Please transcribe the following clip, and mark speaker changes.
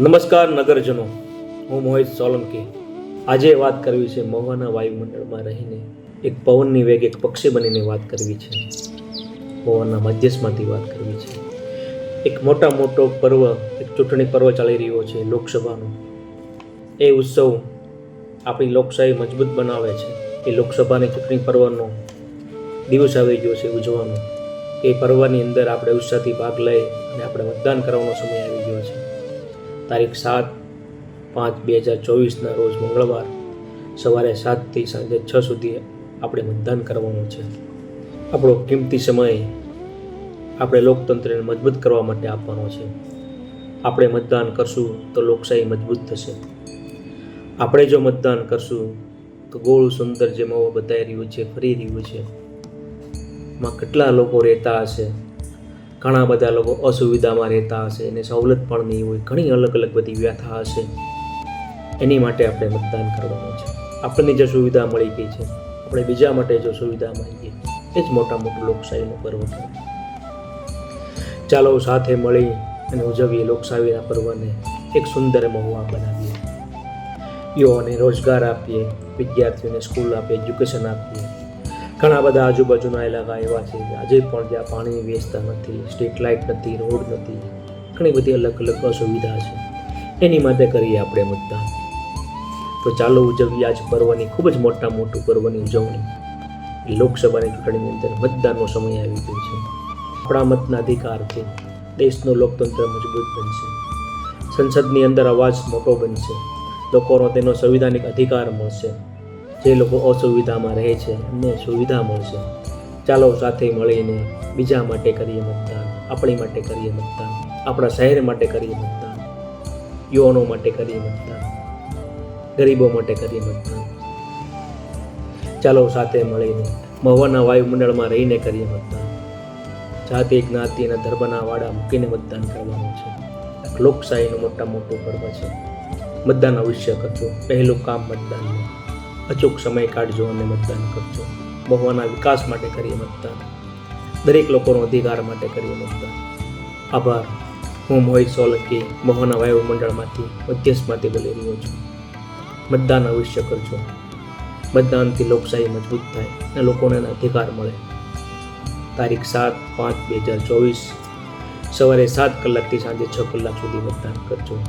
Speaker 1: નમસ્કાર નગરજનો, હું મોહિત સોલંકી. આજે વાત કરવી છે મહુવાના વાયુમંડળમાં રહીને એક પવનની વેગ એક પક્ષી બનીને વાત કરવી છે. પવનના મધ્યસ્થમાંથી વાત કરવી છે. એક મોટા મોટો પર્વ, એક ચૂંટણી પર્વ ચાલી રહ્યો છે લોકસભાનો. એ ઉત્સવ આપણી લોકશાહી મજબૂત બનાવે છે. એ લોકસભાની ચૂંટણી પર્વનો દિવસ આવી ગયો છે ઉજવવાનો. એ પર્વની અંદર આપણે ઉત્સાહથી ભાગ લઈ અને આપણે મતદાન કરવાનો સમય આવી ગયો છે. તારીખ સાત પાંચ બે હજાર ચોવીસના રોજ મંગળવાર સવારે સાતથી સાંજે છ સુધી આપણે મતદાન કરવાનું છે. આપણો કિંમતી સમય આપણે લોકતંત્રને મજબૂત કરવા માટે આપવાનો છે. આપણે મતદાન કરશું તો લોકશાહી મજબૂત થશે. આપણે જો મતદાન કરશું તો ગોળ સુંદર જે મવો બતાવી રહ્યું છે, ફરી રહ્યું છે. માં કેટલા લોકો રહેતા હશે? ઘણા બધા લોકો અસુવિધામાં રહેતા હશે અને સવલત પણ નહીં હોય ઘણી અલગ અલગ બધી વ્યથા હશે. એની માટે આપણે મતદાન કરવાનું છે. આપણને જે સુવિધા મળી ગઈ છે, આપણે બીજા માટે જો સુવિધા મળી ગઈ, એ જ મોટા મોટું લોકશાહીનું પર્વ કહેવાય ચાલો સાથે મળી અને ઉજવીએ લોકશાહીના પર્વને એક સુંદર મહુવા બનાવીએ. યુવાઓને રોજગાર આપીએ, વિદ્યાર્થીઓને સ્કૂલ આપીએ, એજ્યુકેશન આપીએ. ઘણા બધા આજુબાજુના ઇલાકા એવા છે આજે પણ જ્યાં પાણીની વ્યવસ્થા નથી સ્ટ્રીટ લાઇટ નથી રોડ નથી, ઘણી બધી અલગ અલગ અસુવિધા છે. એની માટે કરીએ આપણે મતદાન. તો ચાલો ઉજવીએ આજ પર્વની ખૂબ જ મોટા મોટું પર્વની ઉજવણી. લોકસભાની ચૂંટણીની અંદર મતદાનનો સમય આવી ગયો છે. આપણા મતના અધિકારથી દેશનું લોકતંત્ર મજબૂત બનશે. સંસદની અંદર અવાજ મોટો બનશે. લોકોનો તેનો સંવિધાનિક અધિકાર મળશે. જે લોકો અસુવિધામાં રહે છે એમને સુવિધા મળશે ચાલો સાથે મળીને બીજા માટે કરીએ મતદાન, આપણી માટે કરીએ મતદાન, આપણા શહેર માટે કરીએ મતદાન, યુવાનો માટે કરીએ મતદાન, ગરીબો માટે કરીએ મતદાન. ચાલો સાથે મળીને મહવાના વાયુમંડળમાં રહીને કરીએ મતદાન. જાતિ, જ્ઞાતિ અને ધર્મના વાડા મૂકીને મતદાન કરવાનું છે. લોકશાહીનું મોટા મોટું પર્વ છે. મતદાન અવશ્ય કરજો. પહેલું કામ મતદાનનું અચૂક સમય કાઢજો અને મતદાન કરજો. મહુવાના વિકાસ માટે કરીએ મતદાન. દરેક લોકોનો અધિકાર માટે કરીએ મતદાન. આભાર. હું મોહિત સોલંકી, મહુવાના વાયુમંડળમાંથી મધ્યસ્થમાંથી બોલી રહ્યો છું. મતદાન અવશ્ય કરજો. મતદાનથી લોકશાહી મજબૂત થાય અને લોકોને અધિકાર મળે. તારીખ સાત પાંચ બે હજાર ચોવીસ. સવારે સાત કલાકથી સાંજે છ કલાક સુધી મતદાન કરજો.